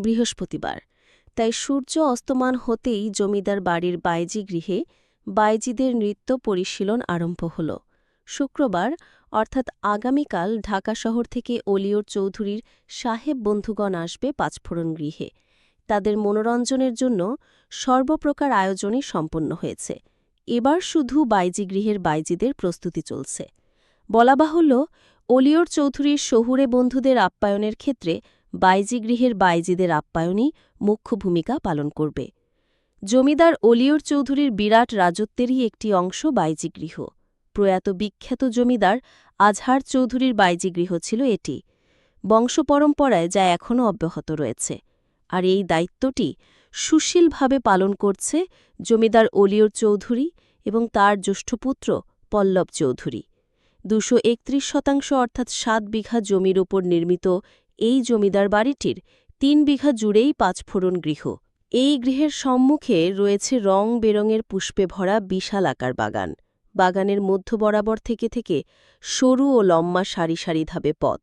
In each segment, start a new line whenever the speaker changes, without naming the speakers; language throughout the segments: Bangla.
বৃহস্পতিবার। তাই সূর্য অস্তমান হতেই জমিদার বাড়ির বাইজি গৃহে বাইজিদের নৃত্য পরিশীলন আরম্ভ হল। শুক্রবার, অর্থাৎ আগামীকাল ঢাকা শহর থেকে অলিয়র চৌধুরীর সাহেব বন্ধুগণ আসবে পাঁচফোড়ন গৃহে। তাদের মনোরঞ্জনের জন্য সর্বপ্রকার আয়োজনই সম্পন্ন হয়েছে। এবার শুধু বাইজি গৃহের বাইজিদের প্রস্তুতি চলছে। বলা বাহুল্য, অলিওর চৌধুরীর শহুরে বন্ধুদের আপ্যায়নের ক্ষেত্রে বাইজি গৃহের বাইজিদের আপ্যায়নই মুখ্য ভূমিকা পালন করবে। জমিদার অলিয়র চৌধুরীর বিরাট রাজত্বেরই একটি অংশ বাইজি গৃহ প্রয়াত বিখ্যাত জমিদার আজহার চৌধুরীর বাইজি গৃহ ছিল এটি। বংশপরম্পরায় যা এখনও অব্যাহত রয়েছে। আর এই দায়িত্বটি সুশীলভাবে পালন করছে জমিদার অলিয়র চৌধুরী এবং তার জ্যেষ্ঠপুত্র পল্লব চৌধুরী। দুশো শতাংশ অর্থাৎ সাত বিঘা জমির ওপর নির্মিত এই জমিদার বাড়িটির তিন বিঘা জুড়েই পাঁচফোড়ন গৃহ। এই গৃহের সম্মুখে রয়েছে রং বেরঙের পুষ্পে ভরা বিশাল আকার বাগান। বাগানের মধ্য বরাবর থেকে থেকে সরু ও লম্বা সারি সারি ধাবে পথ।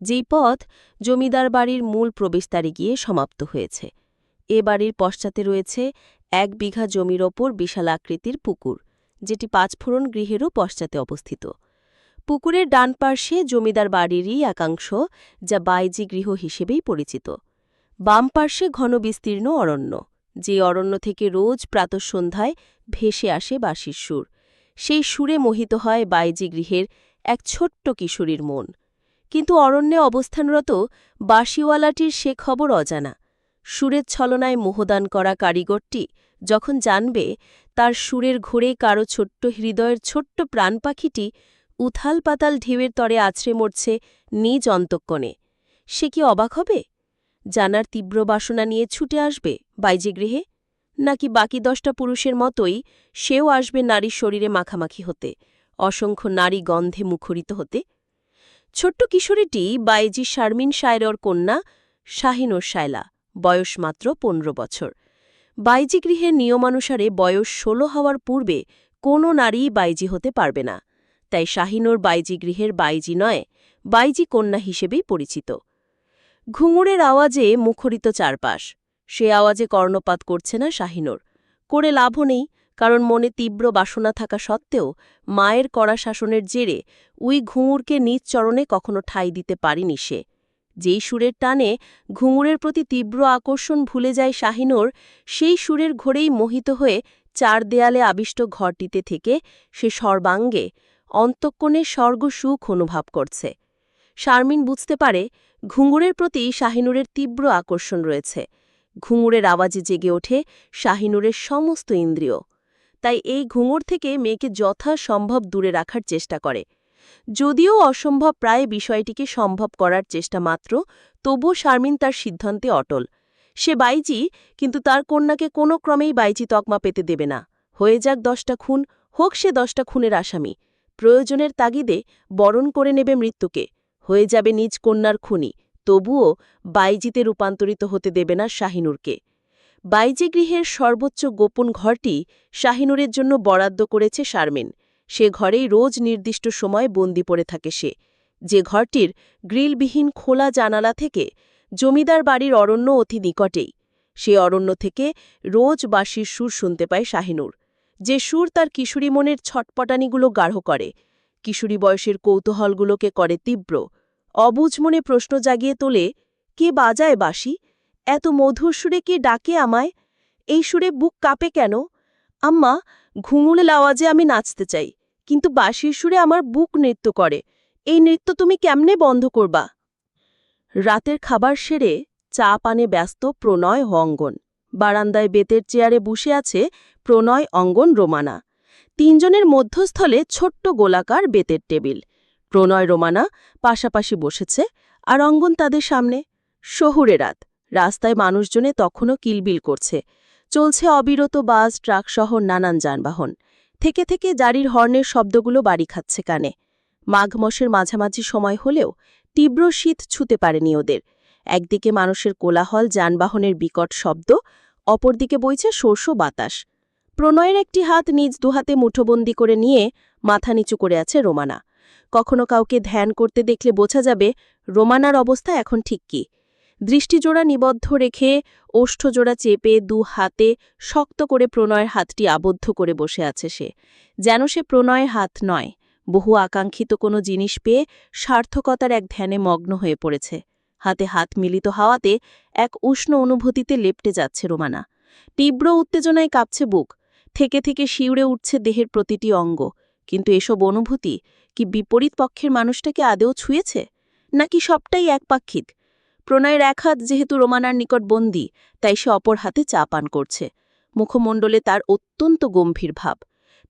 যেই পথ জমিদার বাড়ির মূল প্রবেশদ্বারে গিয়ে সমাপ্ত হয়েছে। এ বাড়ির পশ্চাতে রয়েছে এক বিঘা জমির ওপর বিশাল আকৃতির পুকুর, যেটি পাঁচফোড়ন গৃহেরও পশ্চাতে অবস্থিত। পুকুরের ডান পার্শ্বে জমিদার বাড়িরই একাংশ, যা বাইজি গৃহ হিসেবেই পরিচিত। বাম পার্শ্বে ঘন বিস্তীর্ণ অরণ্য, যে অরণ্য থেকে রোজ প্রাতঃসন্ধ্যায় ভেসে আসে বাঁশির সুর। সেই সুরে মোহিত হয় বাইজি গৃহের এক ছোট্ট কিশোরীর মন। কিন্তু অরণ্যে অবস্থানরত বাঁশিওয়ালাটির সে খবর অজানা। সুরের ছলনায় মোহদান করা কারিগরটি যখন জানবে, তার সুরের ঘোরে কারও ছোট্ট হৃদয়ের ছোট্ট প্রাণ পাখিটি উথাল পাতাল ঢেউয়ের তরে আছড়ে মরছে নিজ অন্তঃকণে। সে কি অবাক হবে? জানার তীব্র বাসনা নিয়ে ছুটে আসবে বাইজে গৃহে? নাকি বাকি দশটা পুরুষের মতোই সেও আসবে নারীর শরীরে মাখামাখি হতে, অসংখ্য নারী গন্ধে মুখরিত হতে? ছোট্ট কিশোরীটি বাইজি শারমিন শায়রর কন্যা শাহিনোর শায়লা, বয়স মাত্র পনেরো বছর। বাইজি গৃহের নিয়মানুসারে বয়স ষোলো হওয়ার পূর্বে কোনো নারী বাইজি হতে পারবে না। তাই শাহিনোর বাইজি গৃহের বাইজি নয়, বাইজি কন্যা হিসেবেই পরিচিত। ঘুঙুরের আওয়াজে মুখরিত চারপাশ। সে আওয়াজে কর্ণপাত করছে না শাহিনোর। করে লাভও নেই, কারণ মনে তীব্র বাসনা থাকা সত্ত্বেও মায়ের কড়া শাসনের জেরে উই ঘুঙুরকে নিজ চরণে কখনো ঠাই দিতে পারিনি সে। যেই সুরের টানে ঘুঙুরের প্রতি তীব্র আকর্ষণ ভুলে যায় শাহিনোর, সেই সুরের ঘোরেই মোহিত হয়ে চার দেয়ালে আবিষ্ট ঘরটিতে থেকে সে সর্বাঙ্গে অন্তঃকোণে স্বর্গসুখ অনুভব করছে। শারমিন বুঝতে পারে, ঘুঙুরের প্রতি শাহিনুরের তীব্র আকর্ষণ রয়েছে। ঘুঙুরের আওয়াজে জেগে ওঠে শাহিনুরের সমস্ত ইন্দ্রিয়। তাই এই ঘুঙুর থেকে মেয়েকে যথাসম্ভব দূরে রাখার চেষ্টা করে। যদিও অসম্ভব প্রায় বিষয়টিকে সম্ভব করার চেষ্টা মাত্র, তবুও শারমিন তার সিদ্ধান্তে অটল। সে বাইজি, কিন্তু তার কন্যাকে কোনো ক্রমেই বাইজি তকমা পেতে দেবে না। হয়ে যাক দশটা খুন, হোক সে দশটা খুনের আসামি। প্রয়োজনের তাগিদে বরণ করে নেবে মৃত্যুকে। হয়ে যাবে নিজ কন্যার খুনি। তবুও বাইজিতে রূপান্তরিত হতে দেবে না শাহিনুরকে। বাইজি গৃহের সর্বোচ্চ গোপন ঘরটি শাহিনুরের জন্য বরাদ্দ করেছে শারমিন। সে ঘরেই রোজ নির্দিষ্ট সময় বন্দি পড়ে থাকে সে। যে ঘরটির গ্রিলবিহীন খোলা জানালা থেকে জমিদার বাড়ির অরণ্য অতি নিকটেই। সে অরণ্য থেকে রোজ বাঁশির সুর শুনতে পায় শাহিনুর। যে সুর তার কিশোরী মনের ছটপটানিগুলো গাঢ় করে। কিশোরী বয়সের কৌতূহলগুলোকে করে তীব্র। অবুঝ মনে প্রশ্ন জাগিয়ে তোলে, কে বাজায় বাসি এত মধুর সুরে কে ডাকে আমায়? এই সুরে বুক কাঁপে কেন? আম্মা ঘুঙুলে আওয়াজে আমি নাচতে চাই, কিন্তু বাঁশির সুরে আমার বুক নৃত্য করে। এই নৃত্য তুমি কেমনে বন্ধ করবা? রাতের খাবার সেরে চা পানে ব্যস্ত প্রণয় ও অঙ্গন বারান্দায় বেতের চেয়ারে বসে আছে প্রণয়, অঙ্গন, রোমানা। তিনজনের মধ্যস্থলে ছোট্ট গোলাকার বেতের টেবিল। প্রণয়, রোমানা পাশাপাশি বসেছে আর অঙ্গন তাদের সামনে। শহুরে রাত। রাস্তায় মানুষজনে তখনও কিলবিল করছে। চলছে অবিরত বাস ট্রাকসহ নানান যানবাহন। থেকে থেকে জারির হর্নের শব্দগুলো বাড়ি খাচ্ছে কানে। মাঘ মাসের মাঝামাঝি সময় হলেও তীব্র শীত ছুতে পারেনি ওদের। একদিকে মানুষের কোলাহল, যানবাহনের বিকট শব্দ অপরদিকে বইছে শোষ বাতাস। প্রণয়ের একটি হাত নিজ দুহাতে মুঠোবন্দি করে নিয়ে মাথা নিচু করে আছে রোমানা। কখনো কাউকে ধ্যান করতে দেখলে বোঝা যাবে, রোমানার অবস্থা এখন ঠিক কি। দৃষ্টিজোড়া নিবদ্ধ রেখে ওষ্ঠজোড়া চেপে দু হাতে শক্ত করে প্রণয়ের হাতটি আবদ্ধ করে বসে আছে সে। যেন সে প্রণয়ের হাত নয়, বহু আকাঙ্ক্ষিত কোনো জিনিস পেয়ে সার্থকতার এক ধ্যানে মগ্ন হয়ে পড়েছে। হাতে হাত মিলিত হাওয়াতে এক উষ্ণ অনুভূতিতে লেপটে যাচ্ছে রোমানা। তীব্র উত্তেজনায় কাঁপছে বুক। থেকে থেকে শিউড়ে উঠছে দেহের প্রতিটি অঙ্গ। কিন্তু এসব অনুভূতি কি বিপরীত পক্ষের মানুষটাকে আদেও ছুঁয়েছে? নাকি সবটাই একপাক্ষিক? প্রণয়ের এক হাত যেহেতু রোমানার নিকট বন্দী, তাই সে অপর হাতে চা পান করছে। মুখমণ্ডলে তার অত্যন্ত গম্ভীর ভাব।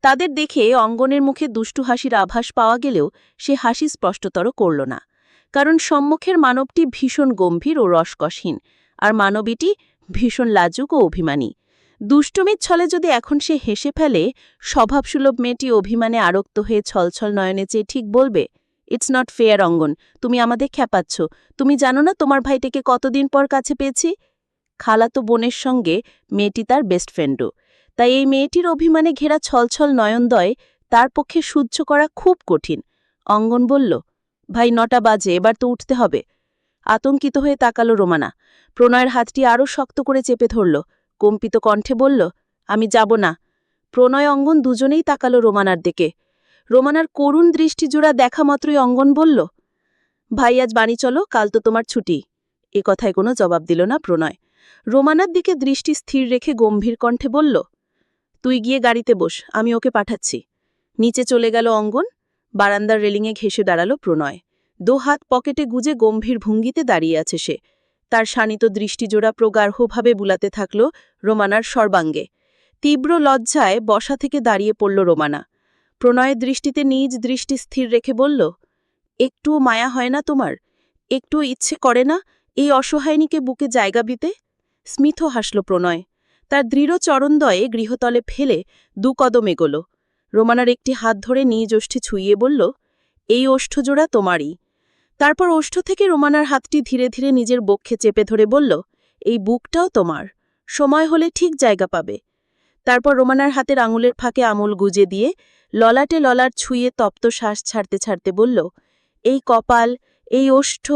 তাদের দেখে অঙ্গনের মুখে দুষ্টু হাসির আভাস পাওয়া গেলেও সে হাসি স্পষ্টতর করল না। কারণ সম্মুখের মানবটি ভীষণ গম্ভীর ও রসকসহীন, আর মানবীটি ভীষণ লাজুক ও অভিমানী। দুষ্টমির ছলে যদি এখন সে হেসে ফেলে, স্বভাবসুলভ মেয়েটি অভিমানে আরক্ত হয়ে ছলছল নয়নে চেয়ে ঠিক বলবে ইটস নট ফেয়ার অঙ্গন, তুমি আমাদের খ্যাপাচ্ছ। তুমি জানো না তোমার ভাইটাকে কতদিন পর কাছে পেয়েছি? খালাতো বোনের সঙ্গে মেয়েটি তার বেস্ট ফ্রেন্ডও তাই এই মেয়েটির অভিমানে ঘেরা ছলছল নয়নদয় তার পক্ষে সহ্য করা খুব কঠিন। অঙ্গন বলল ভাই, নটা বাজে, এবার তো উঠতে হবে। আতঙ্কিত হয়ে তাকালো রোমানা। প্রণয়ের হাতটি আরও শক্ত করে চেপে ধরল। কম্পিত কণ্ঠে বলল, আমি যাব না। প্রণয় অঙ্গন দুজনেই তাকালো রোমানার দিকে। রোমানার করুণ দৃষ্টিজোড়া দেখা মাত্রই অঙ্গন বলল, ভাই, আজ বাণী চলো, কাল তো তোমার ছুটি। এ কথায় কোনো জবাব দিল না প্রণয়। রোমানার দিকে দৃষ্টি স্থির রেখে গম্ভীর কণ্ঠে বলল, তুই গিয়ে গাড়িতে বস, আমি ওকে পাঠাচ্ছি। নিচে চলে গেল অঙ্গন। বারান্দার রেলিংয়ে ঘেসে দাঁড়াল প্রণয়। দো হাত পকেটে গুজে গম্ভীর ভঙ্গিতে দাঁড়িয়ে আছে সে। তার শানিত দৃষ্টিজোড়া প্রগাঢ়ভাবে বুলাতে থাকল রোমানার সর্বাঙ্গে। তীব্র লজ্জায় বসা থেকে দাঁড়িয়ে পড়ল রোমানা। প্রণয়ের দৃষ্টিতে নিজ দৃষ্টি স্থির রেখে বলল, একটুও মায়া হয় না তোমার? একটু ইচ্ছে করে না এই অসহায়নীকে বুকে জায়গা দিতে? স্মিথ হাসল প্রণয়। তার দৃঢ় চরণদয়ে গৃহতলে ফেলে দু কদম এগোল। রোমানার একটি হাত ধরে নিজ ওষ্ঠে ছুঁইয়ে বলল, এই ওষ্ঠজোড়া তোমারই। তারপর ওষ্ঠ থেকে রোমানার হাতটি ধীরে ধীরে নিজের বক্ষে চেপে ধরে বলল, এই বুকটাও তোমার। সময় হলে ঠিক জায়গা পাবে। তারপর রোমানার হাতের আঙুলের ফাঁকে আমুল গুজে দিয়ে ললাটে ললার ছুঁয়ে তপ্ত শ্বাস ছাড়তে ছাড়তে বলল, এই কপাল, এই ওষ্ঠ,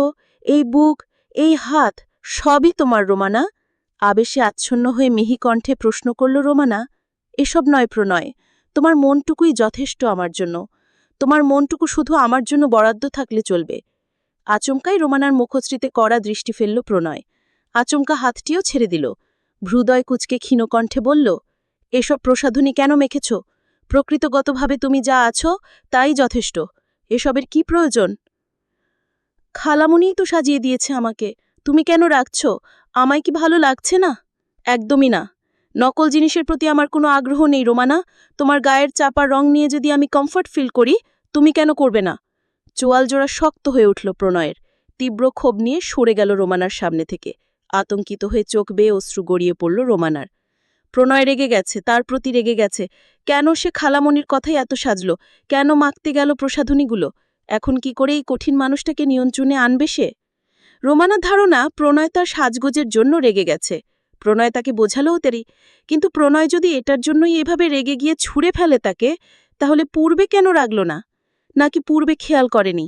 এই বুক, এই হাত সবই তোমার রোমানা। আবেশে আচ্ছন্ন হয়ে মিহি কণ্ঠে প্রশ্ন করল রোমানা, এসব নয় প্রণয়। তোমার মনটুকুই যথেষ্ট আমার জন্য। তোমার মনটুকু শুধু আমার জন্য বরাদ্দ থাকলে চলবে। আচমকাই রোমানার মুখশ্রীতে কড়া দৃষ্টি ফেলল প্রণয়। আচমকা হাতটিও ছেড়ে দিল। ভ্রুদয় কুচকে ক্ষীণকণ্ঠে বলল, এসব প্রসাধনী কেন মেখেছ? প্রকৃতগতভাবে তুমি যা আছো তাই যথেষ্ট। এসবের কি প্রয়োজন? খালামুনিই তো সাজিয়ে দিয়েছে আমাকে। তুমি কেন রাখছ? আমায় কি ভালো লাগছে না? একদমই না। নকল জিনিসের প্রতি আমার কোনো আগ্রহ নেই, রোমানা। তোমার গায়ের চাপার রং নিয়ে যদি আমি কমফর্ট ফিল করি, তুমি কেন করবে না? চোয়াল জোড়া শক্ত হয়ে উঠল প্রণয়ের। তীব্র ক্ষোভ নিয়ে সরে গেল রোমানার সামনে থেকে। আতঙ্কিত হয়ে চোখ বেয়ে অশ্রু গড়িয়ে পড়ল রোমানার। প্রণয় রেগে গেছে, তার প্রতি রেগে গেছে। কেন সে খালামনির কথাই এত সাজল? কেন মাখতে গেল প্রসাধনীগুলো? এখন কি করে এই কঠিন মানুষটাকে নিয়ন্ত্রণে আনবে সে? রোমানার ধারণা, প্রণয় তার সাজগোজের জন্য রেগে গেছে। প্রণয় তাকে বোঝালোও তেরি, কিন্তু প্রণয় যদি এটার জন্যই এভাবে রেগে গিয়ে ছুঁড়ে ফেলে তাকে, তাহলে পূর্বে কেন রাগল না? নাকি পূর্বে খেয়াল করেনি?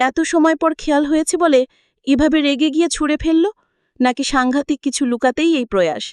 এত সময় পর খেয়াল হয়েছে বলে এভাবে রেগে গিয়ে ছুঁড়ে ফেলল? নাকি সাংঘাতিক কিছু লুকাতেই এই প্রয়াস?